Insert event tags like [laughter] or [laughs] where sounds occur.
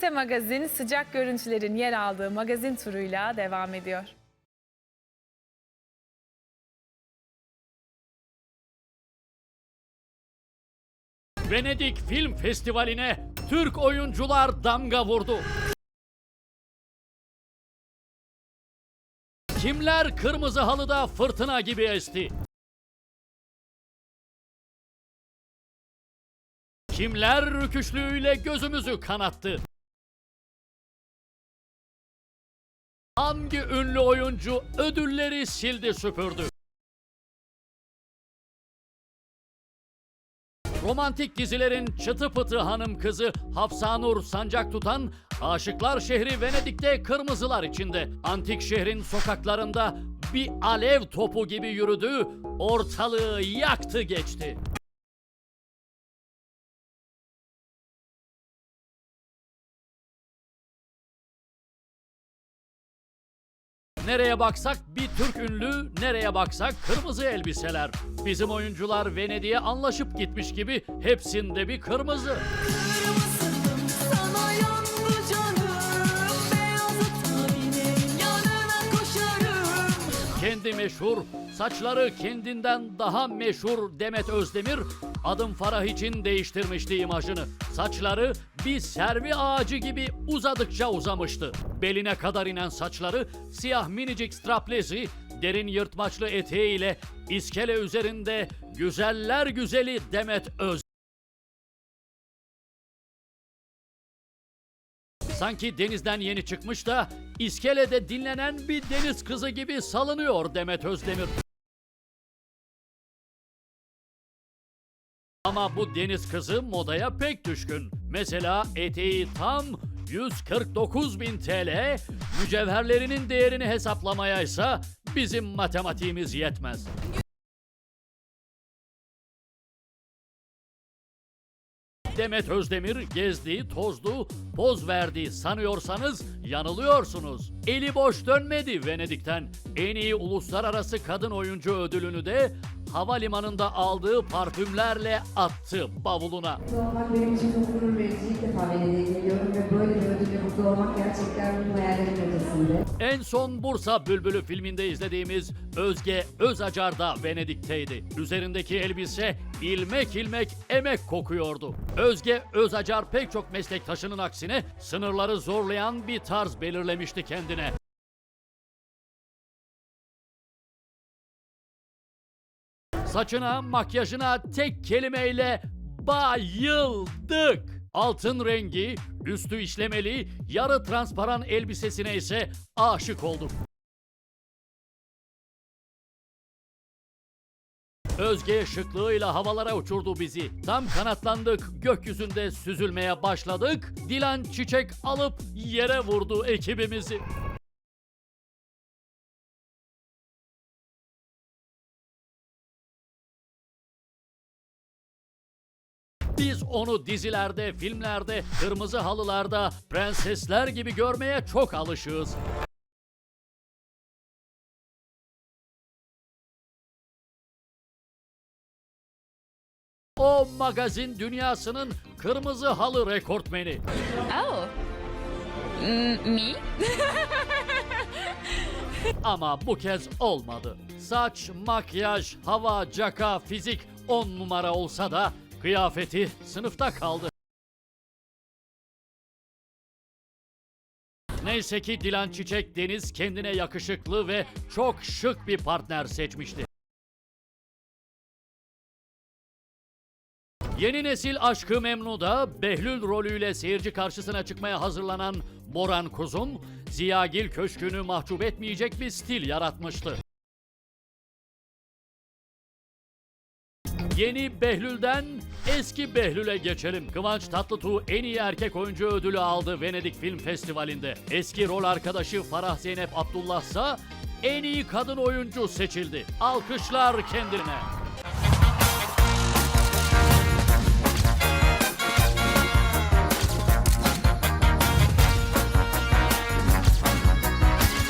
Gazete Magazin sıcak görüntülerin yer aldığı magazin turuyla devam ediyor. Venedik Film Festivali'ne Türk oyuncular damga vurdu. Kimler kırmızı halıda fırtına gibi esti? Kimler rüküşlüğüyle gözümüzü kanattı? Hangi ünlü oyuncu ödülleri sildi süpürdü? Romantik dizilerin çıtı pıtı hanım kızı Hafsanur sancak tutan Aşıklar şehri Venedik'te kırmızılar içinde. Antik şehrin sokaklarında bir alev topu gibi yürüdü, ortalığı yaktı geçti. Nereye baksak bir Türk ünlü, nereye baksak kırmızı elbiseler. Bizim oyuncular Venedik'e anlaşıp gitmiş gibi hepsinde bir kırmızı. Kırmızıdım sana Kendi meşhur, saçları kendinden daha meşhur Demet Özdemir adım Farah için değiştirmişti imajını. Saçları bir servi ağacı gibi uzadıkça uzamıştı. Beline kadar inen saçları siyah minicik straplezi, derin yırtmaçlı eteğiyle iskele üzerinde güzeller güzeli Demet Öz. Sanki denizden yeni çıkmış da iskelede dinlenen bir deniz kızı gibi salınıyor Demet Özdemir. Ama bu deniz kızı modaya pek düşkün. Mesela eteği tam 149 bin TL, mücevherlerinin değerini hesaplamaya ise bizim matematiğimiz yetmez. Demet Özdemir gezdi, tozdu, poz verdi sanıyorsanız yanılıyorsunuz. Eli boş dönmedi Venedik'ten. En iyi uluslararası kadın oyuncu ödülünü de havalimanında aldığı parfümlerle attı bavuluna. Burada olmak benim için çok gurur verici. İlk defa Venedik'e geliyorum ve böyle bir ödülle burada olmak gerçekten hayallerimin ötesinde. En son Bursa Bülbülü filminde izlediğimiz Özge Özacar da Venedik'teydi. Üzerindeki elbise ilmek ilmek emek kokuyordu. Özge Özacar pek çok meslektaşının aksine sınırları zorlayan bir tarz belirlemişti kendine. Saçına, makyajına tek kelimeyle bayıldık. Altın rengi, üstü işlemeli, yarı transparan elbisesine ise aşık olduk. Özge şıklığıyla havalara uçurdu bizi. Tam kanatlandık, gökyüzünde süzülmeye başladık. Dilan çiçek alıp yere vurdu ekibimizi. Biz onu dizilerde, filmlerde, kırmızı halılarda, prensesler gibi görmeye çok alışığız. O magazin dünyasının kırmızı halı rekortmeni. Oh. Mm, me? [laughs] Ama bu kez olmadı. Saç, makyaj, hava, caka, fizik on numara olsa da kıyafeti sınıfta kaldı. Neyse ki Dilan Çiçek Deniz kendine yakışıklı ve çok şık bir partner seçmişti. Yeni nesil Aşkı Memnu'da Behlül rolüyle seyirci karşısına çıkmaya hazırlanan Boran Kuzum, Ziyagil Köşkü'nü mahcup etmeyecek bir stil yaratmıştı. Yeni Behlül'den eski Behlül'e geçelim. Kıvanç Tatlıtuğ en iyi erkek oyuncu ödülü aldı Venedik Film Festivali'nde. Eski rol arkadaşı Farah Zeynep Abdullah ise en iyi kadın oyuncu seçildi. Alkışlar kendine.